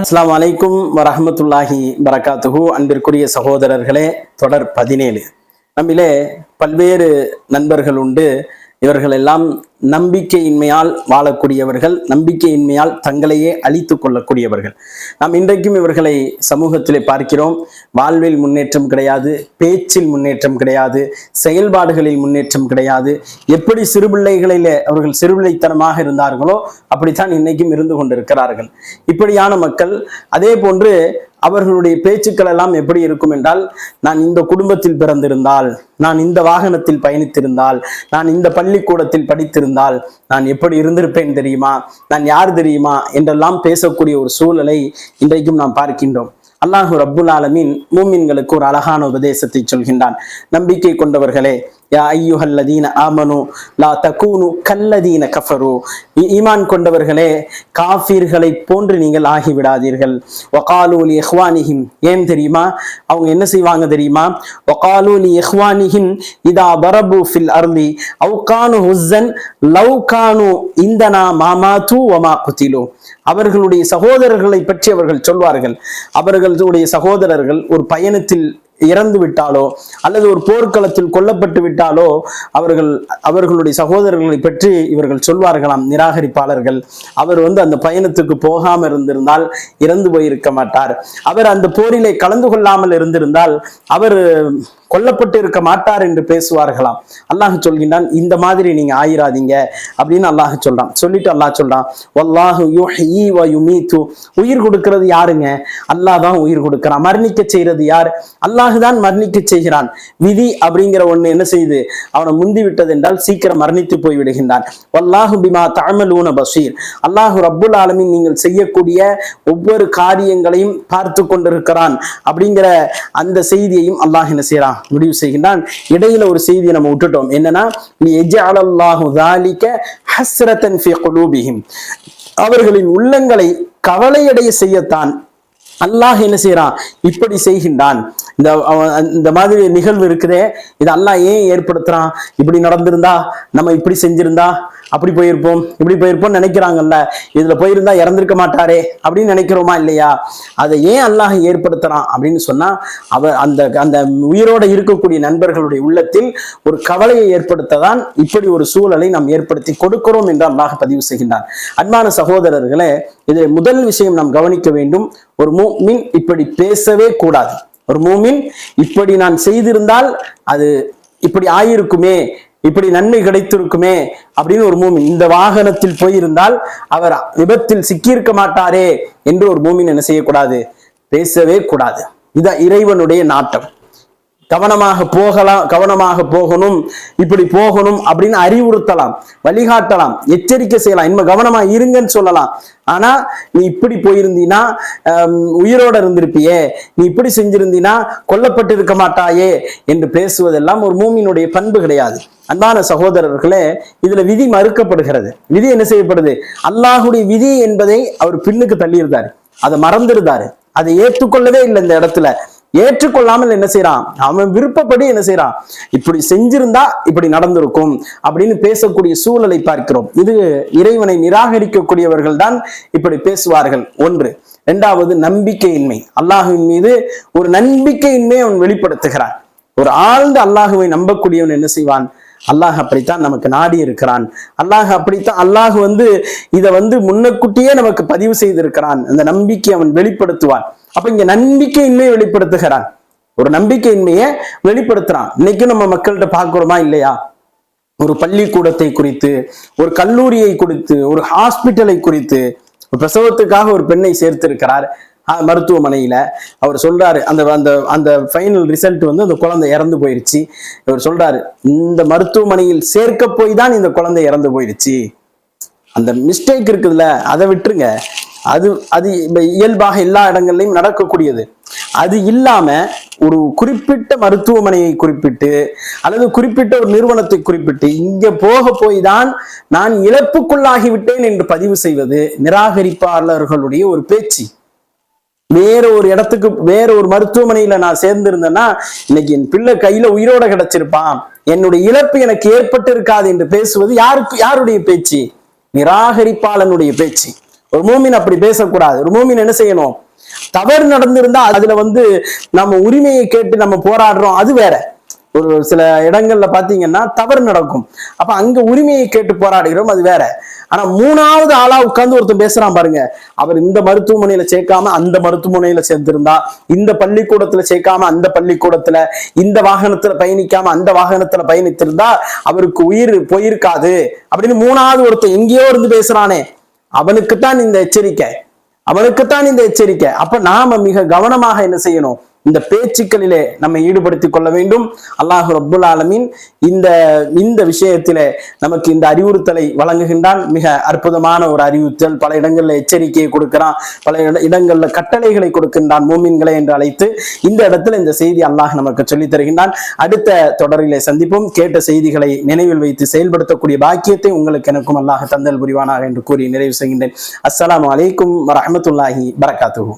அஸ்லாம் வலைக்கும் வரஹமத்துல்லாஹி வரகாத்துஹு அன்பிற்குரிய சகோதரர்களே தொடர் பதினேழு நம்மிலே பல்வேறு நண்பர்கள் உண்டு இவர்கள் எல்லாம் நம்பிக்கையின்மையால் வாழக்கூடியவர்கள் நம்பிக்கையின்மையால் தங்களையே அழித்து கொள்ளக்கூடியவர்கள். நாம் இன்றைக்கும் இவர்களை சமூகத்திலே பார்க்கிறோம். வாழ்வில் முன்னேற்றம் கிடையாது பேச்சில் முன்னேற்றம் கிடையாது செயல்பாடுகளில் முன்னேற்றம் கிடையாது. எப்படி சிறுபிள்ளைகளிலே அவர்கள் சிறுபிள்ளைத்தனமாக இருந்தார்களோ அப்படித்தான் இன்னைக்கும் இருந்து கொண்டிருக்கிறார்கள். இப்படியான மக்கள் அதே போன்று அவர்களுடைய பேச்சுக்கள் எல்லாம் எப்படி இருக்கும் என்றால் நான் இந்த குடும்பத்தில் பிறந்திருந்தால் நான் இந்த வாகனத்தில் பயணித்திருந்தால் நான் இந்த பள்ளிக்கூடத்தில் படித்திருந்தால் நான் எப்படி இருந்திருப்பேன் தெரியுமா? நான் யார் தெரியுமா? என்றெல்லாம் பேசக்கூடிய ஒரு சூழலை இன்றைக்கும் நாம் பார்க்கின்றோம். அல்லாஹு ரப்புல் ஆலமின் மூமின்களுக்கு ஒரு அழகான உபதேசத்தை சொல்கின்றான். நம்பிக்கை கொண்டவர்களே யா ஐயுஹல்லதீன ஆமனு லா தகூனு கல்லதீன கஃபரு ஈமான் கொண்டவர்களே காஃபிர்களை போன்று நீங்கள் ஆகிவிடாதீர்கள் ஒகாலூலி எஹ்வானிஹிம் ஏன் தெரியுமா அவங்க என்ன செய்வாங்க தெரியுமா ஒகாலூலி எஹ்வானிஹிம் இதா பரபு ஃபில் அர்லி அவுகானு ஹுசன் ஹுஸ்ஸன் லவ் கானு இந்தனா மாமா தூ வமா குத்திலு அவர்களுடைய சகோதரர்களை பற்றி அவர்கள் சொல்வார்கள் அவர்களுடைய சகோதரர்கள் ஒரு பயணத்தில் இறந்து விட்டாலோ அல்லது ஒரு போர்க்களத்தில் கொல்லப்பட்டு விட்டாலோ அவர்கள் அவர்களுடைய சகோதரர்களை பற்றி இவர்கள் சொல்வார்களாம் நிராகரிப்பாளர்கள். அவர் வந்து அந்த பயணத்துக்கு போகாம இருந்திருந்தால் இறந்து போயிருக்க மாட்டார். அவர் அந்த போரிலே கலந்து கொள்ளாமல் இருந்திருந்தால் அவர் கொல்லப்பட்டு இருக்க மாட்டார் என்று பேசுவார்களாம். அல்லாஹ் சொல்கின்றான் இந்த மாதிரி நீங்க ஆயிராதீங்க அப்படின்னு அல்லாஹ் சொல்றான். சொல்லிட்டு அல்லாஹ் சொல்றான் வல்லாஹு யுஹ்யி வ யுமீத்து. உயிர் கொடுக்கிறது யாருங்க? அல்லாஹ் தான் உயிர் கொடுக்கிறான். மரணிக்க செய்யறது யார்? அல்லாஹ் தான் மரணிக்க செய்கிறான். விதி அப்படிங்கிற ஒண்ணு என்ன செய்யுது? அவனை முந்தி விட்டது என்றால் சீக்கிரம் மரணித்து போய் விடுகின்றான். வல்லாஹு பிமா தாமலூன பஷீர். அல்லாஹு ரப்புல் ஆலமின் நீங்கள் செய்யக்கூடிய ஒவ்வொரு காரியங்களையும் பார்த்து கொண்டிருக்கிறான் அப்படிங்கிற அந்த செய்தியையும் அல்லாஹ் என்ன செய்யறான் முடிவு செய்கின்றான். இடையில ஒரு செய்தியை நம்ம விட்டுட்டோம். என்னன்னா அவர்களின் உள்ளங்களை கவலையடைய செய்யத்தான். அல்லாஹ் என்ன செய்யறான் இப்படி செய்கின்றான். இந்த இந்த மாதிரி நிகழ்வு இருக்குதே இது அல்லாஹ் ஏன் ஏற்படுத்துறான்? இப்படி நடந்திருந்தா நம்ம இப்படி செஞ்சிருந்தா அப்படி போயிருப்போம் இப்படி போயிருப்போம் நினைக்கிறாங்கல்ல இதுல போயிருந்தா இறந்திருக்க மாட்டாரே அப்படின்னு நினைக்கிறோமா இல்லையா? அதை ஏன் அல்லாஹ் ஏற்படுத்துறான் அப்படின்னு சொன்னா அவர் அந்த அந்த உயிரோட இருக்கக்கூடிய நண்பர்களுடைய உள்ளத்தில் ஒரு கவலையை ஏற்படுத்ததான் இப்படி ஒரு சூழலை நாம் ஏற்படுத்தி கொடுக்கிறோம் என்று அல்லாஹ் பதிவு செய்கின்றான். அன்பான சகோதரர்களே இதில் முதல் விஷயம் நாம் கவனிக்க வேண்டும். ஒரு மூமின் இப்படி பேசவே கூடாது. ஒரு மூமின் இப்படி நான் செய்திருந்தால் அது இப்படி ஆயிருக்குமே இப்படி நன்மை கிடைத்திருக்குமே அப்படின்னு ஒரு மூமின் இந்த வாகனத்தில் போயிருந்தால் அவர் விபத்தில் சிக்கியிருக்க மாட்டாரே என்று ஒரு மூமின் என்ன செய்யக்கூடாது? பேசவே கூடாது. இதான் இறைவனுடைய நாட்டம். கவனமாக போகலாம் கவனமாக போகணும் இப்படி போகணும் அப்படின்னு அறிவுறுத்தலாம் வழிகாட்டலாம் எச்சரிக்கை செய்யலாம் இன்னும் கவனமா இருங்கன்னு சொல்லலாம். ஆனா நீ இப்படி போயிருந்தீன்னா உயிரோட இருந்திருப்பியே நீ இப்படி செஞ்சிருந்தீனா கொல்லப்பட்டு இருக்க மாட்டாயே என்று பேசுவதெல்லாம் ஒரு மூமியினுடைய பண்பு கிடையாது. அன்பான சகோதரர்களே இதுல விதி மறுக்கப்படுகிறது. விதி என்ன செய்யப்படுது? அல்லாஹுடைய விதி என்பதை அவர் பின்னுக்கு தள்ளியிருந்தாரு. அதை மறந்திருந்தாரு. அதை ஏற்றுக்கொள்ளவே இல்லை இந்த இடத்துல. ஏற்றுக்கொள்ளாமல் என்ன செய்யறான் அவன் விருப்பப்படி என்ன செய்யறான் இப்படி செஞ்சிருந்தா இப்படி நடந்திருக்கும் அப்படின்னு பேசக்கூடிய சூழலை பார்க்கிறோம். இது இறைவனை நிராகரிக்கக்கூடியவர்கள் தான் இப்படி பேசுவார்கள். ஒன்று. இரண்டாவது நம்பிக்கையின்மை. அல்லாஹுவின் மீது ஒரு நம்பிக்கையின்மை அவன் வெளிப்படுத்துகிறான். ஒரு ஆழ்ந்த அல்லாஹுவை நம்பக்கூடியவன் என்ன செய்வான்? அல்லாஹ் அப்படித்தான் நமக்கு நாடி இருக்கிறான். அல்லாஹ் அப்படித்தான் அல்லாஹ் வந்து இதை வந்து முன்னக்கூட்டியே நமக்கு பதிவு செய்திருக்கிறான். அந்த நம்பிக்கை அவன் வெளிப்படுத்துவான். அப்ப இங்க நம்பிக்கையின்மையை வெளிப்படுத்துகிறான். ஒரு நம்பிக்கையின்மையை வெளிப்படுத்துறான். இன்னைக்கும் நம்ம மக்கள்கிட்ட பார்க்கிறோமா இல்லையா? ஒரு பள்ளிக்கூடத்தை குறித்து ஒரு கல்லூரியை குறித்து ஒரு ஹாஸ்பிட்டலை குறித்து ஒரு பிரசவத்துக்காக ஒரு பெண்ணை சேர்த்திருக்கிறார். மருத்துவமனையில் அவர் சொல்கிறாரு அந்த அந்த அந்த ஃபைனல் ரிசல்ட் வந்து அந்த குழந்தை இறந்து போயிருச்சு. இவர் சொல்கிறாரு இந்த மருத்துவமனையில் சேர்க்க போய் தான் இந்த குழந்தை இறந்து போயிருச்சு. அந்த மிஸ்டேக் இருக்குதுல்ல அதை விட்டுருங்க. அது அது இயல்பாக எல்லா இடங்கள்லையும் நடக்கக்கூடியது. அது இல்லாம ஒரு குறிப்பிட்ட மருத்துவமனையை குறிப்பிட்டு அல்லது குறிப்பிட்ட ஒரு நிறுவனத்தை குறிப்பிட்டு இங்க போக போய் தான் நான் இழப்புக்குள்ளாகிவிட்டேன் என்று பதிவு செய்வது நிராகரிப்பாளர்களுடைய ஒரு பேச்சு. வேற ஒரு இடத்துக்கு வேற ஒரு மருத்துவமனையில நான் சேர்ந்திருந்தேன்னா இன்னைக்கு என் பிள்ளை கையில உயிரோட கிடைச்சிருப்பான். என்னுடைய இழப்பு எனக்கு ஏற்பட்டு இருக்காது என்று பேசுவது யாருக்கு யாருடைய பேச்சு? நிராகரிப்பாளனுடைய பேச்சு. ஒரு மூமின் அப்படி பேசக்கூடாது. ஒரு மூமின் என்ன செய்யணும்? தவறு நடந்திருந்தா அதுல வந்து நம்ம உரிமையை கேட்டு நம்ம போராடுறோம். அது வேற. ஒரு சில இடங்கள்ல பாத்தீங்கன்னா தவறு நடக்கும். அப்ப அங்க உரிமையை கேட்டு போராடுகிறோம். அது வேற. ஆனா மூணாவது ஆளா உட்கார்ந்து ஒருத்தன் பேசுறான் பாருங்க. அவர் இந்த மருத்துவமனையில சேர்க்காம அந்த மருத்துவமனையில சேர்ந்திருந்தா இந்த பள்ளிக்கூடத்துல சேர்க்காம அந்த பள்ளிக்கூடத்துல இந்த வாகனத்துல பயணிக்காம அந்த வாகனத்துல பயணித்திருந்தா அவருக்கு உயிர் போயிருக்காது. அப்படின்னு மூணாவது ஒருத்தன் எங்கேயோ இருந்து பேசுறானே. அவனுக்குத்தான் இந்த எச்சரிக்கை. அவனுக்குத்தான் இந்த எச்சரிக்கை. அப்ப நாம மிக கவனமாக என்ன செய்யணும்? இந்த பேச்சுக்களிலே நம்ம ஈடுபடுத்திக் கொள்ள வேண்டும். அல்லாஹு ரப்புல் ஆலமீன் இந்த இந்த விஷயத்திலே நமக்கு இந்த அறிவுறுத்தலை வழங்குகின்றான். மிக அற்புதமான ஒரு அறிவுறுத்தல். பல இடங்களில் எச்சரிக்கையை கொடுக்கிறான். பல இடங்களில் கட்டளைகளை கொடுக்கின்றான் மூமின்களை என்று அழைத்து இந்த இடத்துல இந்த செய்தி அல்லாஹ் நமக்கு சொல்லித் தருகின்றான். அடுத்த தொடரிலே சந்திப்போம். கேட்ட செய்திகளை நினைவில் வைத்து செயல்படுத்தக்கூடிய பாக்கியத்தை உங்களுக்கு எனக்கும் அல்லாஹ் தந்தல் புரிவானாக என்று கூறி நிறைவு செய்கின்றேன். அஸ்லாம் அலைக்கும் வரமத்துல்லாஹி பரகாத்துஹு